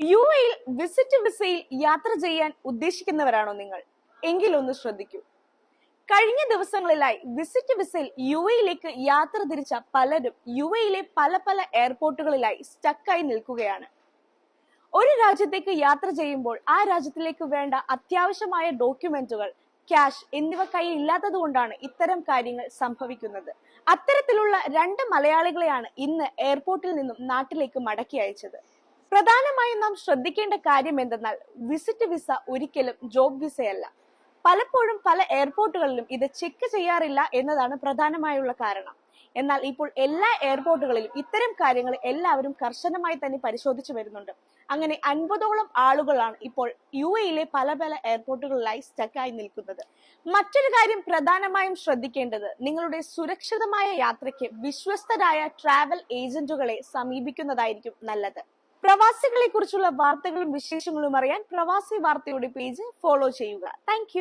U എയിൽ visit വിസയിൽ യാത്ര ചെയ്യാൻ ഉദ്ദേശിക്കുന്നവരാണോ നിങ്ങൾ? എങ്കിലൊന്ന് ശ്രദ്ധിക്കൂ. കഴിഞ്ഞ ദിവസങ്ങളിലായി വിസിറ്റ് വിസയിൽ യു എയിലേക്ക് യാത്ര തിരിച്ച പലരും യു എയിലെ പല പല എയർപോർട്ടുകളിലായി സ്റ്റക്കായി നിൽക്കുകയാണ്. ഒരു രാജ്യത്തേക്ക് യാത്ര ചെയ്യുമ്പോൾ ആ രാജ്യത്തിലേക്ക് വേണ്ട അത്യാവശ്യമായ ഡോക്യുമെന്റുകൾ ക്യാഷ് എന്നിവ കയ്യിൽ ഇല്ലാത്തത് കൊണ്ടാണ് ഇത്തരം കാര്യങ്ങൾ സംഭവിക്കുന്നത്. അത്തരത്തിലുള്ള രണ്ട് മലയാളികളെയാണ് ഇന്ന് എയർപോർട്ടിൽ നിന്നും നാട്ടിലേക്ക് മടക്കി അയച്ചത്. പ്രധാനമായും നാം ശ്രദ്ധിക്കേണ്ട കാര്യം എന്തെന്നാൽ വിസിറ്റ് വിസ ഒരിക്കലും ജോബ് വിസയല്ല പലപ്പോഴും പല എയർപോർട്ടുകളിലും ഇത് ചെക്ക് ചെയ്യാറില്ല എന്നതാണ് പ്രധാനമായുള്ള കാരണം. എന്നാൽ ഇപ്പോൾ എല്ലാ എയർപോർട്ടുകളിലും ഇത്തരം കാര്യങ്ങൾ എല്ലാവരും കർശനമായി തന്നെ പരിശോധിച്ചു വരുന്നുണ്ട്. അങ്ങനെ അൻപതോളം ആളുകളാണ് ഇപ്പോൾ യു എയിലെ പല പല എയർപോർട്ടുകളിലായി സ്റ്റക്കായി നിൽക്കുന്നത്. മറ്റൊരു കാര്യം പ്രധാനമായും ശ്രദ്ധിക്കേണ്ടത് നിങ്ങളുടെ സുരക്ഷിതമായ യാത്രയ്ക്ക് വിശ്വസ്തരായ ട്രാവൽ ഏജന്റുകളെ സമീപിക്കുന്നതായിരിക്കും നല്ലത്. പ്രവാസികളെ കുറിച്ചുള്ള വാർത്തകളും വിശേഷങ്ങളും അറിയാൻ പ്രവാസി വാർത്തയുടെ പേജ് ഫോളോ ചെയ്യുക. താങ്ക്